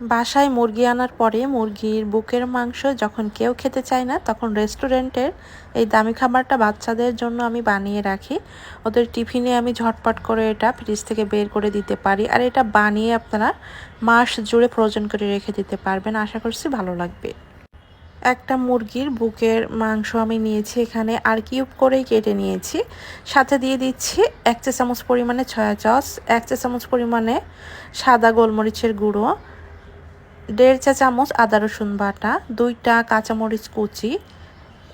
বাসায় মুরগি আনার পরে মুরগির বুকের মাংস যখন কেউ খেতে চায় না, তখন রেস্টুরেন্টের এই দামি খাবারটা বাচ্চাদের জন্য আমি বানিয়ে রাখি। ওদের টিফিনে আমি ঝটপট করে এটা ফ্রিজ থেকে বের করে দিতে পারি। আর এটা বানিয়ে আপনারা মাস জুড়ে ফ্রোজেন করে রেখে দিতে পারবেন। আশা করছি ভালো লাগবে। একটা মুরগির বুকের মাংস আমি নিয়েছি এখানে আর কিউব করেই কেটে নিয়েছি। সাথে দিয়ে দিচ্ছি এক চা চামচ পরিমাণে ছয়া চস এক চা চামচ পরিমাণে সাদা গোলমরিচের গুঁড়ো দেড় চা চামচ আদা রসুন বাটা দুইটা কাঁচামরিচ কুচি,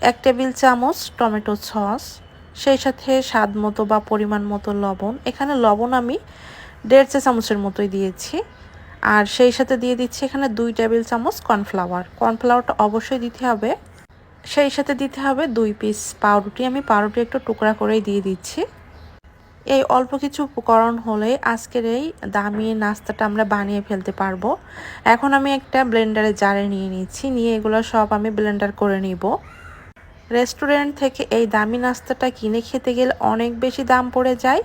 এক টেবিল চামচ টমেটো সস, সেই সাথে স্বাদ মতো বা পরিমাণ মতো লবণ। এখানে লবণ আমি দেড় চা চামচের মতোই দিয়েছি। আর সেই সাথে দিয়ে দিচ্ছি এখানে দুই টেবিল চামচ কর্নফ্লাওয়ার। কর্নফ্লাওয়ারটা অবশ্যই দিতে হবে। সেই সাথে দিতে হবে দুই পিস পাউরুটি। আমি পাউরুটি একটু টুকরা করেই দিয়ে দিচ্ছি। এই অল্প কিছু উপকরণ হলে আজকের এই দামি নাস্তাটা আমরা বানিয়ে ফেলতে পারব। এখন আমি একটা ব্লেন্ডারে জারে নিয়ে নিচ্ছি, নিয়ে এগুলো সব আমি ব্লেন্ডার করে নিব। রেস্টুরেন্ট থেকে এই দামি নাস্তাটা কিনে খেতে গেলে অনেক বেশি দাম পড়ে যায়।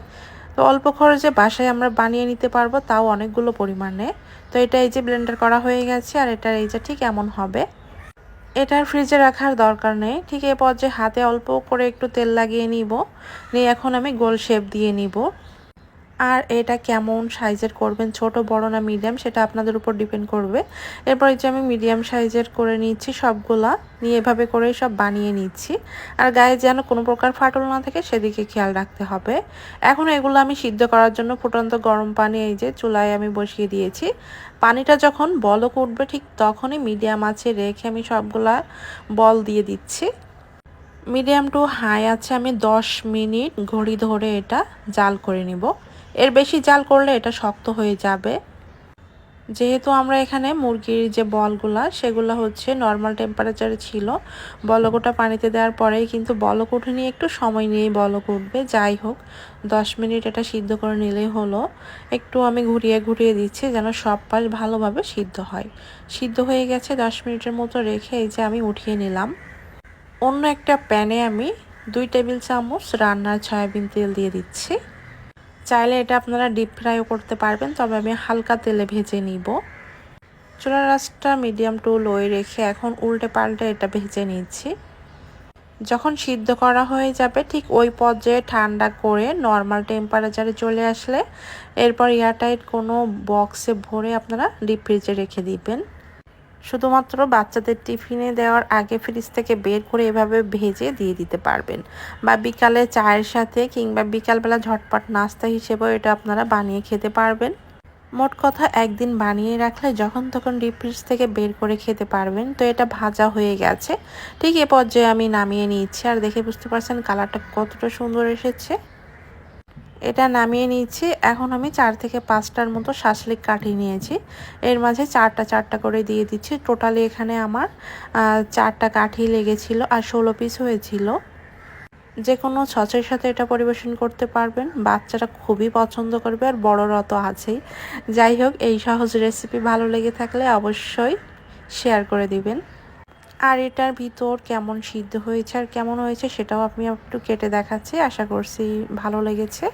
তো অল্প খরচে বাসায় আমরা বানিয়ে নিতে পারব, তাও অনেকগুলো পরিমাণে। তো এটা এই যে ব্লেন্ডার করা হয়ে গেছে, আর এটার এই যে ঠিক এমন হবে। এটার ফ্রিজে রাখার দরকার নেই। ঠিক এ পর্যায়ে হাতে অল্প করে একটু তেল লাগিয়ে নিব। নিয়ে এখন আমি গোল শেপ দিয়ে নিব। আর এটা কেমন সাইজের করবেন, ছোট, বড় না মিডিয়াম, সেটা আপনাদের উপর ডিপেন্ড করবে। এরপর যে আমি মিডিয়াম সাইজের করে নিচ্ছি সবগুলা, নিয়ে এভাবে করেই সব বানিয়ে নিচ্ছি। আর গায়ে যেন কোনো প্রকার ফাটল না থাকে, সেদিকে খেয়াল রাখতে হবে। এখন এগুলো আমি সিদ্ধ করার জন্য ফুটন্ত গরম পানি, এই যে চুলায় আমি বসিয়ে দিয়েছি। পানিটা যখন বলক উঠবে, ঠিক তখনই মিডিয়াম আছে রেখে আমি সবগুলা বল দিয়ে দিচ্ছি। মিডিয়াম টু হাই আছে আমি 10 মিনিট ঘড়ি ধরে এটা জাল করে নিব। এর বেশি জাল করলে এটা শক্ত হয়ে যাবে। যেহেতু আমরা এখানে মুরগির যে বলগুলা, সেগুলো হচ্ছে নর্মাল টেম্পারেচারে ছিল। বলকোটা পানিতে দেওয়ার পরেই কিন্তু বলক উঠে নিয়ে একটু সময় নিয়েই বলক উঠবে। যাই হোক, দশ মিনিট এটা সিদ্ধ করে নিলেই হলো। একটু আমি ঘুরিয়ে ঘুরিয়ে দিচ্ছি যেন সব পাশ ভালোভাবে সিদ্ধ হয়। সিদ্ধ হয়ে গেছে দশ মিনিটের মতো রেখে এই যে আমি উঠিয়ে নিলাম। অন্য একটা প্যানে আমি দুই টেবিল চামচ রান্নার সয়াবিন তেল দিয়ে দিচ্ছি। চাইলে এটা আপনারা ডিপ ফ্রাইও করতে পারবেন, তবে আমি হালকা তেলে ভেজে নিব। চুলার রাসটা মিডিয়াম টু লোয়ে রেখে এখন উল্টে পাল্টে এটা ভেজে নিচ্ছি। যখন সিদ্ধ করা হয়ে যাবে, ঠিক ওই পর্যায়ে ঠান্ডা করে নর্মাল টেম্পারেচারে চলে আসলে, এরপর এয়ারটাইট কোনো বক্সে ভরে আপনারা ডিপ ফ্রিজে রেখে দিবেন। শুধুমাত্র বাচ্চাদের টিফিনে দেওয়ার আগে ফ্রিজ থেকে বের করে এভাবে ভেজে দিয়ে দিতে পারবেন বা বিকালে চায়ের সাথে কিংবা বিকালবেলা ঝটপট নাস্তা হিসেবেও এটা আপনারা বানিয়ে খেতে পারবেন। মোট কথা একদিন বানিয়ে রাখলে যখন তখন ডিপ ফ্রিজ থেকে বের করে খেতে পারবেন। তো এটা ভাজা হয়ে গেছে। ঠিক এ পর্যায়ে আমি নামিয়ে নিচ্ছি আর দেখে বুঝতে পারছেন কালারটা কতটা সুন্দর এসেছে। এটা নামিয়ে নিচ্ছি। এখন আমি চার থেকে পাঁচটার মতো শাসলিক কাঠিয়ে নিয়েছি। এর মাঝে চারটা চারটা করে দিয়ে দিচ্ছি। টোটালি এখানে আমার চারটা কাঠি লেগেছিল আর ষোলো পিস হয়েছিল। যে কোনো ছচের সাথে এটা পরিবেশন করতে পারবেন। বাচ্চারা খুবই পছন্দ করবে আর বড়রা তো আছেই। যাই হোক, এই সহজ রেসিপি ভালো লেগে থাকলে অবশ্যই শেয়ার করে দিবেন। আর এটার ভিতর কেমন সিদ্ধ হয়েছে আর কেমন হয়েছে সেটাও আপনি একটু কেটে দেখাচ্ছি। আশা করছি ভালো লেগেছে।